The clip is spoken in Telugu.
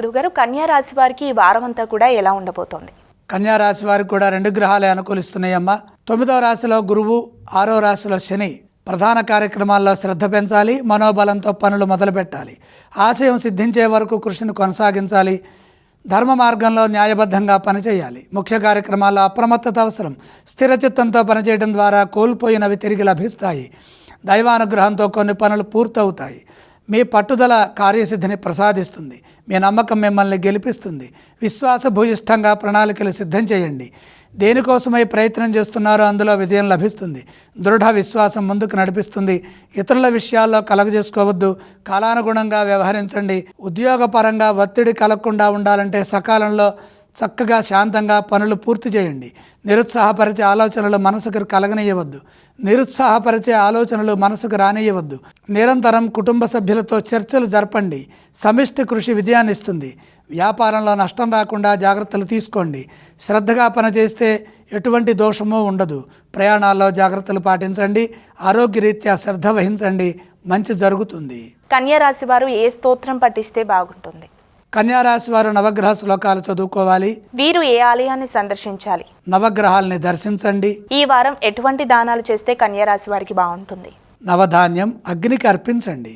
గురుగారు కన్యా రాశి వారికి ఈ వారం అంతా కూడా ఎలా ఉండబోతోంది? కన్యా రాశి వారికి కూడా రెండు గ్రహాలే అనుకూలిస్తున్నాయమ్మా. తొమ్మిదవ రాశిలో గురువు ఆరో రాశిలో శని. ప్రధాన కార్యక్రమాల్లో శ్రద్ధ పెంచాలి మనోబలంతో పనులు మొదలుపెట్టాలి ఆశయం సిద్ధించే వరకు కృషిని కొనసాగించాలి ధర్మ మార్గంలో న్యాయబద్ధంగా పనిచేయాలి. ముఖ్య కార్యక్రమాల్లో అప్రమత్తత అవసరం. స్థిరచిత్తంతో పనిచేయడం ద్వారా కోల్పోయినవి తిరిగి లభిస్తాయి. దైవానుగ్రహంతో కొన్ని పనులు పూర్తవుతాయి. మీ పట్టుదల కార్యసిద్ధిని ప్రసాదిస్తుంది. మీ నమ్మకం మిమ్మల్ని గెలిపిస్తుంది. విశ్వాసభూయిష్టంగా ప్రణాళికలు సిద్ధం చేయండి. దేనికోసమై ప్రయత్నం చేస్తున్నారో అందులో విజయం లభిస్తుంది. దృఢ విశ్వాసం ముందుకు నడిపిస్తుంది. ఇతరుల విషయాల్లో కలగజేసుకోవద్దు. కాలానుగుణంగా వ్యవహరించండి. ఉద్యోగపరంగా ఒత్తిడి కలగకుండా ఉండాలంటే సకాలంలో చక్కగా శాంతంగా పనులు పూర్తి చేయండి. నిరుత్సాహపరిచే ఆలోచనలు మనసుకు కలగనీయవద్దు. నిరుత్సాహపరిచే ఆలోచనలు మనసుకు రానియవద్దు. నిరంతరం కుటుంబ సభ్యులతో చర్చలు జరపండి. సమిష్టి కృషి విజయాన్ని ఇస్తుంది. వ్యాపారంలో నష్టం రాకుండా జాగ్రత్తలు తీసుకోండి. శ్రద్ధగా పనిచేస్తే ఎటువంటి దోషమూ ఉండదు. ప్రయాణాల్లో జాగ్రత్తలు పాటించండి. ఆరోగ్యరీత్యా శ్రద్ధ వహించండి. మంచి జరుగుతుంది. కన్యా రాశి వారు ఏ స్తోత్రం పఠిస్తే బాగుంటుంది? కన్యారాశి వారు నవగ్రహ శ్లోకాలు చదువుకోవాలి. వీరు ఏ ఆలయాన్ని సందర్శించాలి? నవగ్రహాల్ని దర్శించండి. ఈ వారం ఎటువంటి దానాలు చేస్తే కన్యా రాశి వారికి బాగుంటుంది? నవధాన్యం అగ్నికి అర్పించండి.